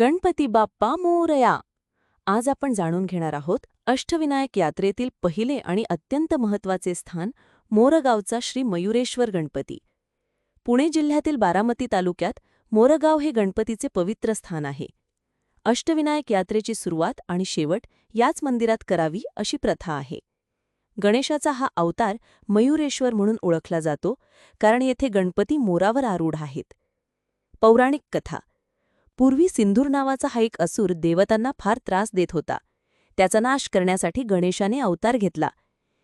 गणपती बाप्पा मोरया. आज आपण जाणून घेणार आहोत अष्टविनायक यात्रेतील पहिले आणि अत्यंत महत्त्वाचे स्थान मोरगावचा श्री मयुरेश्वर गणपती. पुणे जिल्ह्यातील बारामती तालुक्यात मोरगाव हे गणपतीचे पवित्र स्थान आहे. अष्टविनायक यात्रेची सुरुवात आणि शेवट याच मंदिरात करावी अशी प्रथा आहे. गणेशाचा हा अवतार मयुरेश्वर म्हणून ओळखला जातो कारण येथे गणपती मोरावर आरूढ आहेत. पौराणिक कथा पूर्वी सिंधूर नावाचा हा एक असुर देवतांना फार त्रास देत होता. त्याचा नाश करण्यासाठी गणेशाने अवतार घेतला.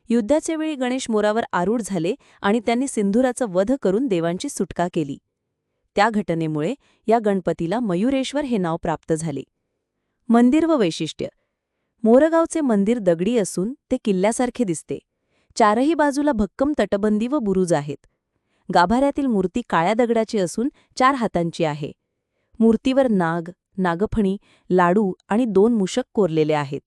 युद्धाच्या वेळी गणेश मोरावर आरूढ झाले आणि त्यांनी सिंधुराचा वध करून देवांची सुटका केली. त्या घटनेमुळे या गणपतीला मयुरेश्वर हे नाव प्राप्त झाले. मंदिर व वैशिष्ट्य. मोरगावचे मंदिर दगडी असून ते किल्ल्यासारखे दिसते. चारही बाजूला भक्कम तटबंदी व बुरुज आहेत. गाभाऱ्यातील मूर्ती काळ्या दगडाची असून चार हातांची आहे. मूर्तीवर नाग नागफणी लाडू आणि दोन मुशक कोरलेले आहेत.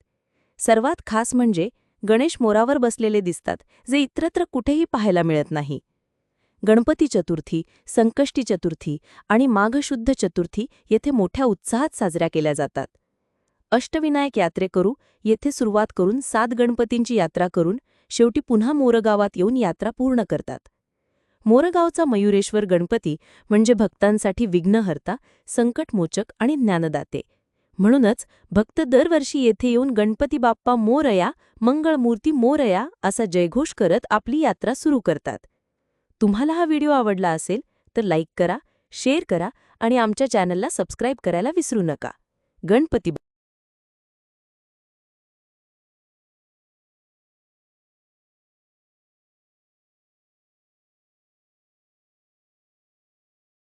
सर्वात खास म्हणजे गणेश मोरावर बसलेले दिसतात जे इतरत्र कुठेही पाहायला मिळत नाही. गणपती चतुर्थी संकष्टी चतुर्थी आणि माघशुद्ध चतुर्थी येथे मोठ्या उत्साहात साजऱ्या केल्या जातात. अष्टविनायक यात्रेकरू येथे सुरुवात करून सात गणपतींची यात्रा करून शेवटी पुन्हा मोरगावात येऊन यात्रा पूर्ण करतात. मोरगावचा मयुरेश्वर गणपती म्हणजे भक्तांसाठी विघ्नहर्ता संकटमोचक आणि ज्ञानदाते. म्हणूनच भक्त दरवर्षी येथे येऊन गणपती बाप्पा मोरया मंगळमूर्ती मोरया असा जयघोष करत आपली यात्रा सुरू करतात. तुम्हाला हा व्हिडिओ आवडला असेल तर लाईक करा शेअर करा आणि आमच्या चॅनलला सबस्क्राईब करायला विसरू नका. गणपती